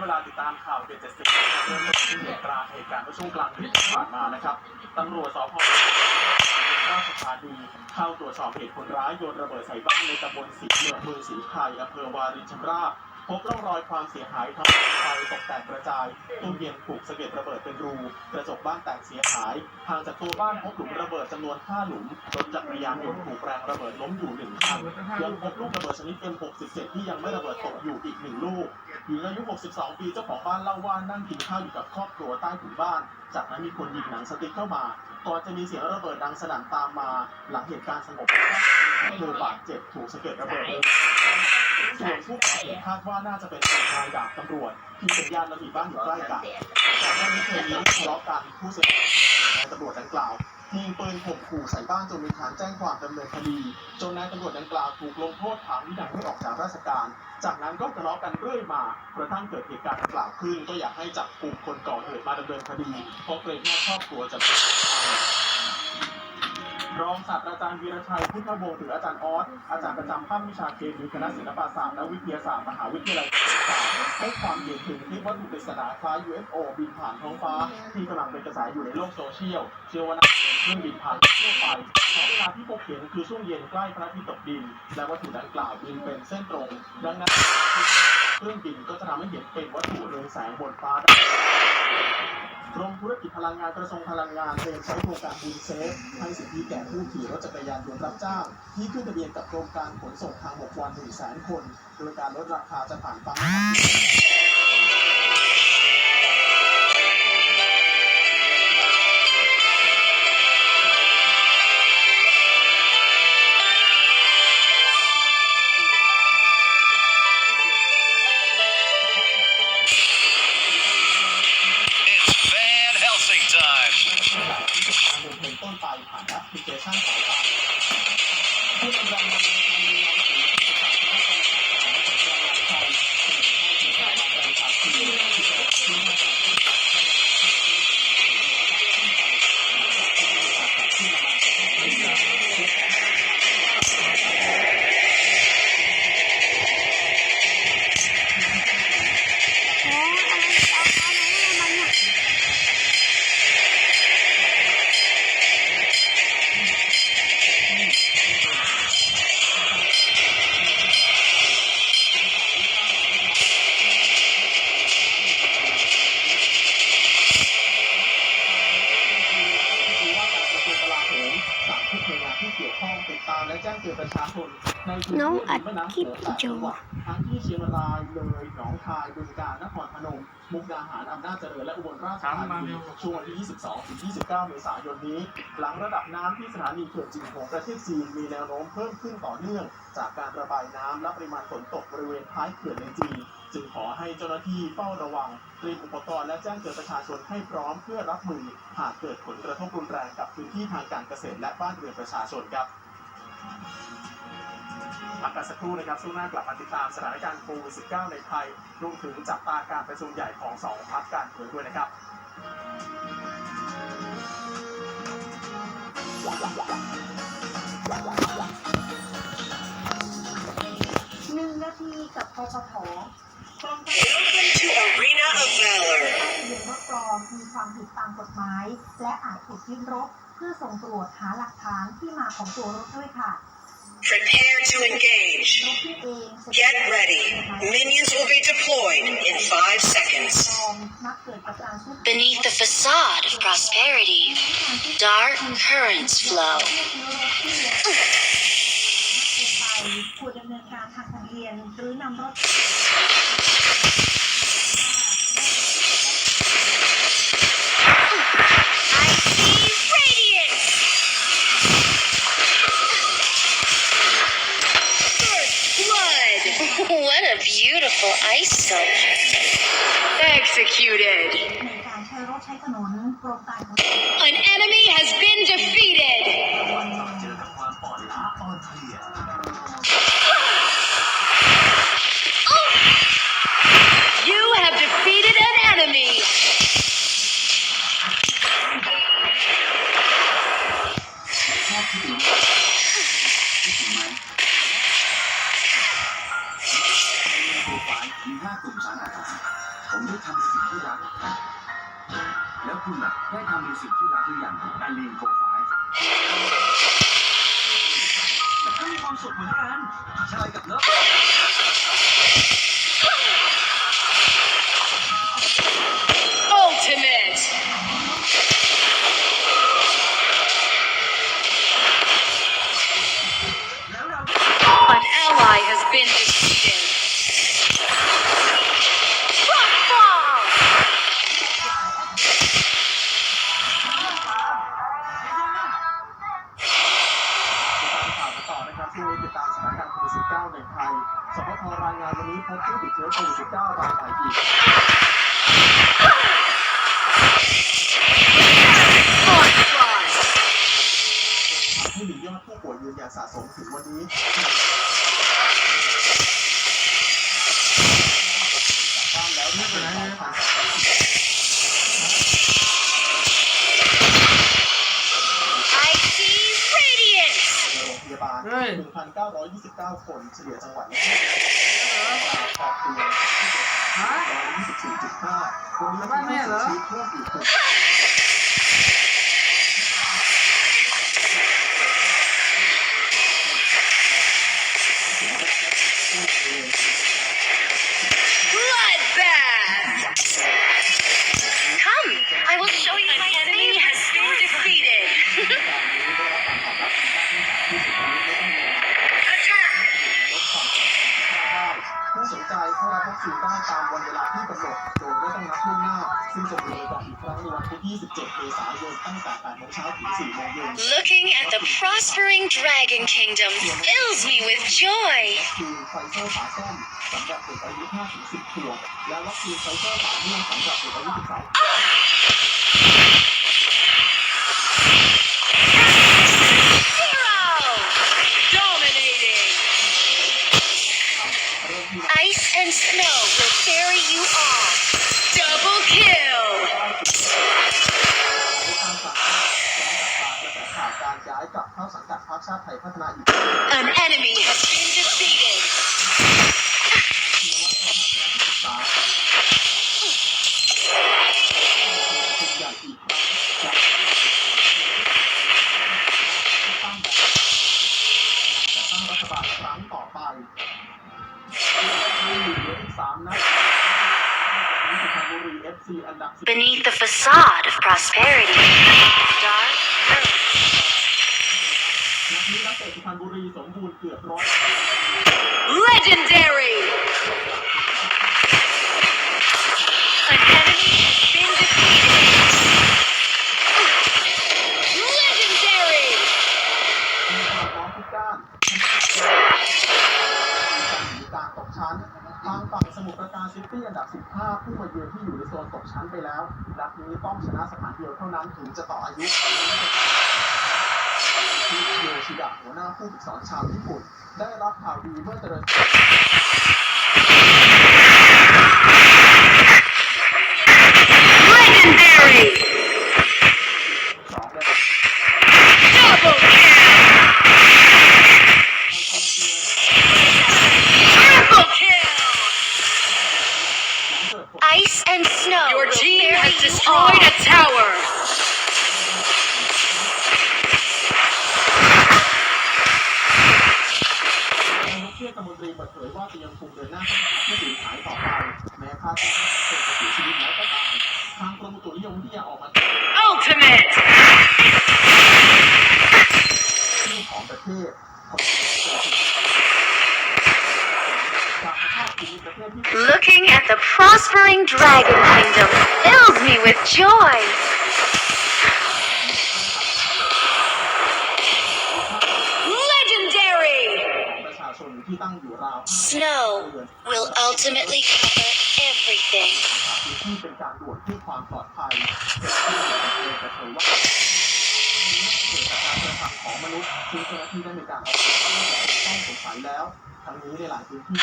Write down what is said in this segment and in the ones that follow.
เวลาติดตามข่าวเจ็ดเจ็ดสิบเริ่มต้นที่เหตุการณ์เหตุการณ์เมื่อช่วงกลางดึกที่ผ่านมานะครับตำรวจสพราชธานีเข้าตรวจสอบเหตุคนร้ายโยนระเบิดใส่บ้านในตำบลสีเมืองเมืองสีไพรอำเภอวารินชำราบ พบร่องรอยความเสียหายทั้งไฟตกแตกกระจายตู้เย็นถูกสะเก็ดระเบิดเป็นรู กระจกบ้านแตกเสียหายห่างจากตัวบ้านพบหลุมระเบิดจำนวน 5 หลุมรถจักรยานยนต์ถูกแรงระเบิดล้มอยู่หนึ่งคันยังพบลูกระเบิดชนิด M67 ที่ยังไม่ระเบิดตกอยู่อีกหนึ่งลูกหญิงอายุ 62 ปีเจ้าของบ้านเล่าว่านั่งกินข้าวอยู่กับครอบครัวใต้ถุนบ้าน จากนั้นมีคนยิงหนังสติ๊กเข้ามาก่อนจะมีเสียงระเบิดดังสนั่นตามมา หลังเหตุการณ์สงบเธอบาดเจ็บถูกสะเก็ดระเบิดเลย ส่วนผู้ก่อเหตุคาดว่าน่าจะเป็นนายดาบตำรวจ ที่เป็นญาติและมีบ้านอยู่ใกล้กันจากนั้นมีเคยมีเรื่องทะเลาะกันผู้เสียหายนายตำรวจดังกล่าวยิงปืนข่มขู่ใส่บ้านจนมีการแจ้งความดำเนินคดีจนนายตำรวจดังกล่าวถูกลงโทษฐานวินัยให้ออกจากราชการ จากนั้นก็ทะเลาะกันเรื่อยมากระทั่งเกิดเหตุการณ์ดังกล่าวขึ้น ก็อยากให้จับกลุ่มคนก่อเหตุมาดำเนินคดีเพราะเกรงว่าครอบครัวจะ รองศาสตราจารย์วีรชัยพุทธวงศ์หรืออาจารย์ออสอาจารย์ประจำภาควิชาเคมีคณะศิลปศาสตร์และวิทยาศาสตร์มหาวิทยาลัยเกษตรศาสตร์ให้ความเห็นถึงที่วัตถุปริศนาคล้าย UFO บินผ่านท้องฟ้า ที่กำลังเป็นกระแสอยู่ในโลกโซเชียลเชื่อว่าน่าจะเป็นเครื่องบินผ่านทั่วไปเพราะเวลาที่พบเห็นคือช่วงเย็นใกล้พระอาทิตย์ตกดิน และวัตถุดังกล่าวบินเป็นเส้นตรง ดังนั้นเครื่องบินก็จะทำให้เห็นเป็นวัตถุเรืองแสงบนฟ้าได้ กรมธุรกิจพลังงานกระทรวงพลังงานเตรียมใช้โครงการบุญเซฟให้สิทธิแก่ผู้ขี่รถจักรยานยนต์รับจ้างที่ขึ้นทะเบียนกับกรมการขนส่งทางบกวัน1 0 0 0 0 0คน โดยการลดราคาจะผ่านฟัง time. ที่จะการเป็นต้นไปผ่านแอปพลิเคชันสายป่า น้องอัดคลิโขปงแปดอยู่จังหวัดทั้งที่เชียงรายเลยหนองคายบึงกาฬนครพนมมุกดาหารอำนาจเจริญและอุบลราชธานีช่วงวันที่ 22 ถึง 29 เมษายนนี้ หลังระดับน้ำที่สถานีเขื่อนจิงโหงประเทศจีนมีแนวโน้มเพิ่มขึ้นต่อเนื่อง จากการระบายน้ำและปริมาณฝนตกบริเวณท้ายเขื่อนในจีนจึงขอให้เจ้าหน้าที่เฝ้าระวังเตรียมอุปกรณ์และแจ้งเตือนประชาชนให้พร้อมเพื่อรับมือหากเกิดผลกระทบรุนแรงกับพื้นที่ทางการเกษตรและบ้านเรือนประชาชนครับ พักกันสักครู่นะครับช่วงหน้ากลับมาติดตามสถานการณ์โควิด -19 ในไทยรวมถึงจับตาการประชุมใหญ่ของสองพักการเมืองด้วยนะครับหนึ่งนาทีกับปปทกรมการ Welcome to Arena of Valor. เบียนรถปลอมมีความผิดตามกฎหมาย และอาจถูกยึดรถเพื่อส่งตรวจหาหลักฐานที่มาของตัวรถด้วยค่ะ Prepare to engage. รถที่เอง Get ready. Minions will be deployed in five ป seconds. ลอมมักเกิดจากการทุจริต Beneath the facade of prosperity, dark currents flow. ควรดำเนินการทางทะเบียนหรือนำรถ beautiful ice sculpture. Executed! ในการใช้รถใช้ถนนกรมการ Been defeated. Rock รงพยาบาลเฮ้ย1,929คนเฉลี่ยจังหวัดละขอบคุณที่เสียชีวิต124.5วันนี้มีผู้เสียชีวิตเพิ่มอีกหก Looking at the prospering Dragon Kingdom fills me with joy. วัคซีนไฟเซอร์ฝาส้มสำหรับเด็กอายุ5-10ขวบและวัคซีนไฟเซอร์ฝาม่วงสำหรับเด็กอายุ12 พรรคชาติไทยพัฒนาอีกครั้ง An enemy has been defeated. ที่วัดประชาชนศึกษาเป็นอย่างอีกครั้งจากตั้งแบบจะตั้งรัฐบาลครั้งต่อไปมีเหลืออีกสามนัดนี่คือทางบุรีเอฟซีอันดับสิบ Beneath the facade of prosperity, dark earth. นัดนี้นักเตะสุพรรณบุรีสมบูรณ์ เกือบร้อย Legendary! An enemy has been defeated. Legendary! มีความพร้อมทุกด้านมีการหนีการตกชั้นทางฝั่งสมุทรปราการซิตี้อันดับ 15 ผู้มาเยือนที่อยู่ในโซนตกชั้นไปแล้วนัดนี้ต้องชนะสถานเดียวเท่านั้นถึงจะต่ออายุ ที่โยชิดะหัวหน้าผู้ฝึกสอนชาวญี่ปุ่น ได้รับข่าวดีเมื่อเดือนเ e น e n d a r y รีเปิดเผยว่าจะยังคงเดินหน้าค้นหาผู้สูญหายต่อไปแม้คาดว่าจะเสียชีวิตแล้วก็ตามทางกรมอุตุนิยมวิทยาออกมา Ultimate! ชื่อของประเทศคนจากสภาพภูมิประเทศที่ Looking at the prospering Dragon Kingdom fills me with joy. Ultimately cover everything. พื้นที่เป็นการด่วนเพื่อความปลอดภัยเป็นที่เปิดเผยว่าเกิดจากการกระทำของมนุษย์ซึ่งเจ้าหน้าที่ได้มีการออกหมายเรียกต้องสงสัยแล้ว ทั้งนี้ในหลายพื้นที่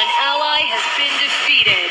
An ally has been defeated.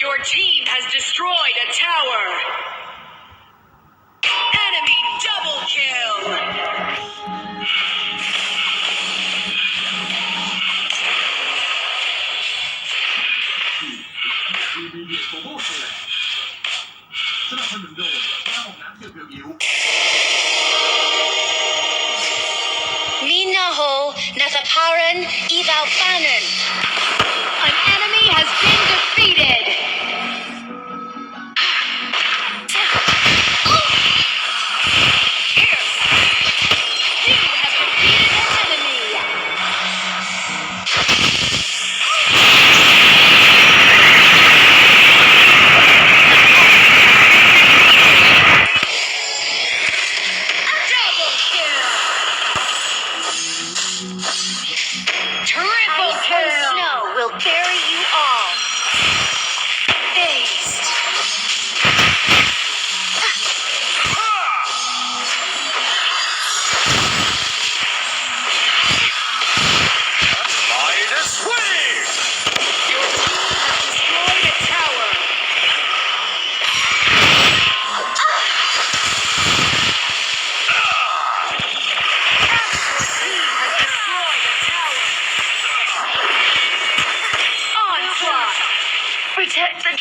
Your team has destroyed a tower. Enemy double kill. Minaho Nathaparan Eval Fanon has been defeated.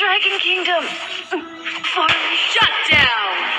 Dragon Kingdom. For shutdown.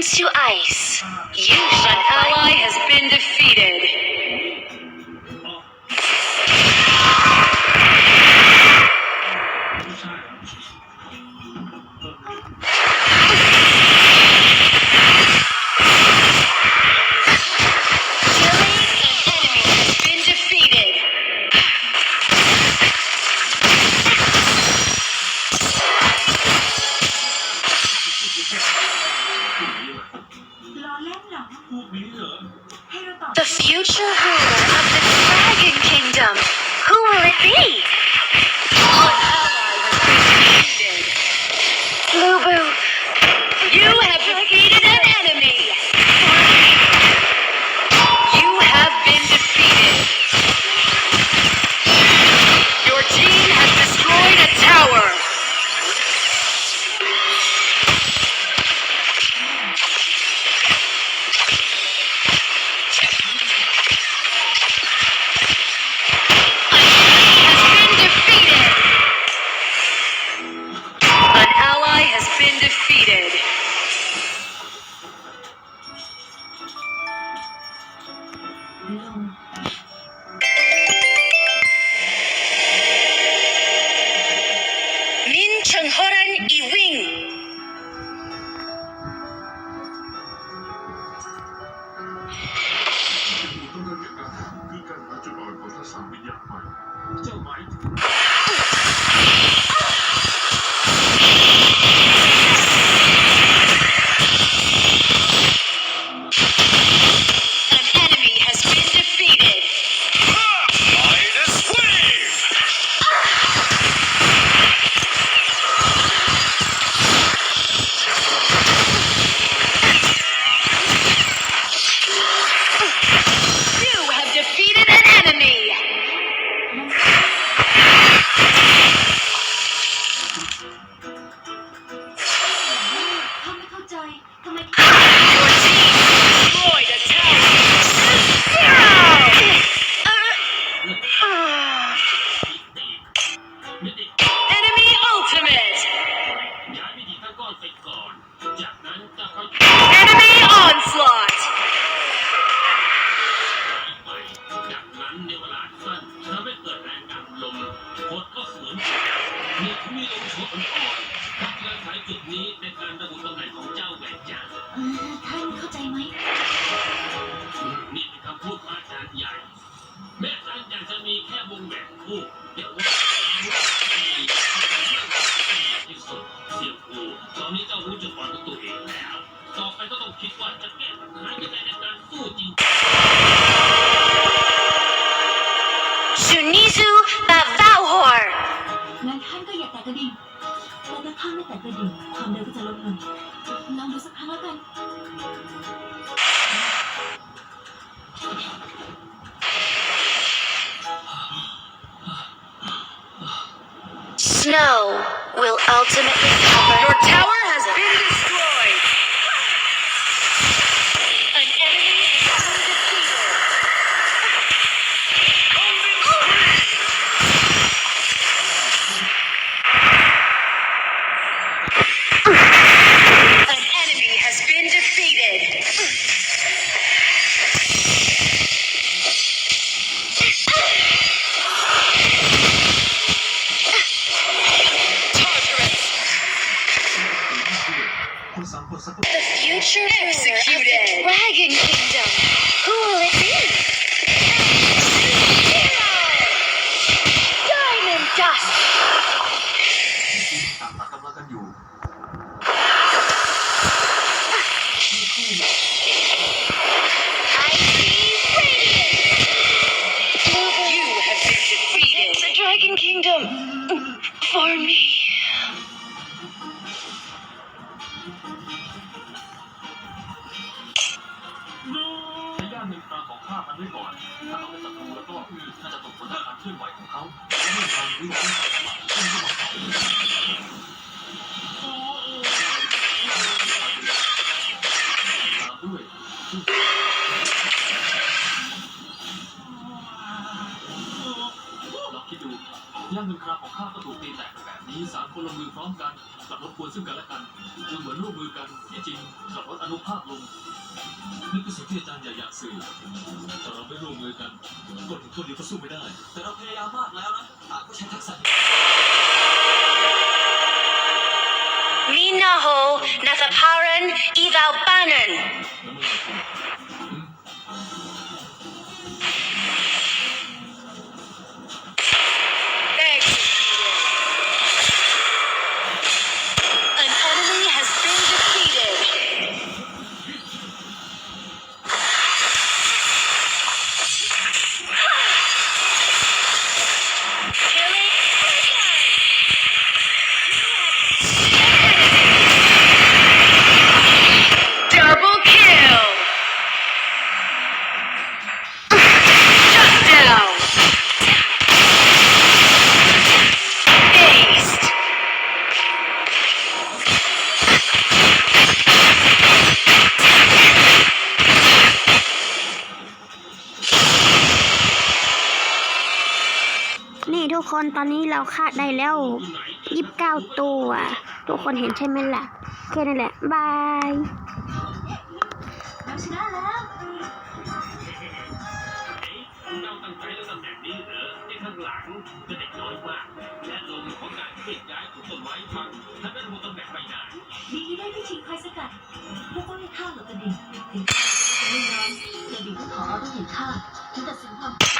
brings to ice. You, an ally, has You have defeated an enemy. Honey. อยู่ ย่างเงินคราของข้าก็ถูกตีแตกแบบนี้สามคนลงมือพร้อมกันกลับรบกวนซึ่งกันและกันดูเหมือนร่วมมือกันที่จริงกลับรถอนุภาพลงนี่คือสิ่งที่อาจารย์ใหญ่อยากสื่อแต่เราไม่ร่วมมือกันคนถึงคนเดียวก็สู้ไม่ได้ แต่เราพยายามมากแล้วนะตางก็ใช้ทักษะ Lina Ho, Nathaparan, Eval Bannon. อนนี้เราคาดได้แล้วยีิบเก้าตัว ทุกคนเห็นใช่ไหมล่ะแค่นั้นแหละ บายดีได้พิชิตภัยสกัดพวกก็ไม่ฆ่าหรอกกระดิ่งถึงจะไม่ยอมกระดิ่งก็ขอเอาที่เห็นฆ่าถึงตัดสินความ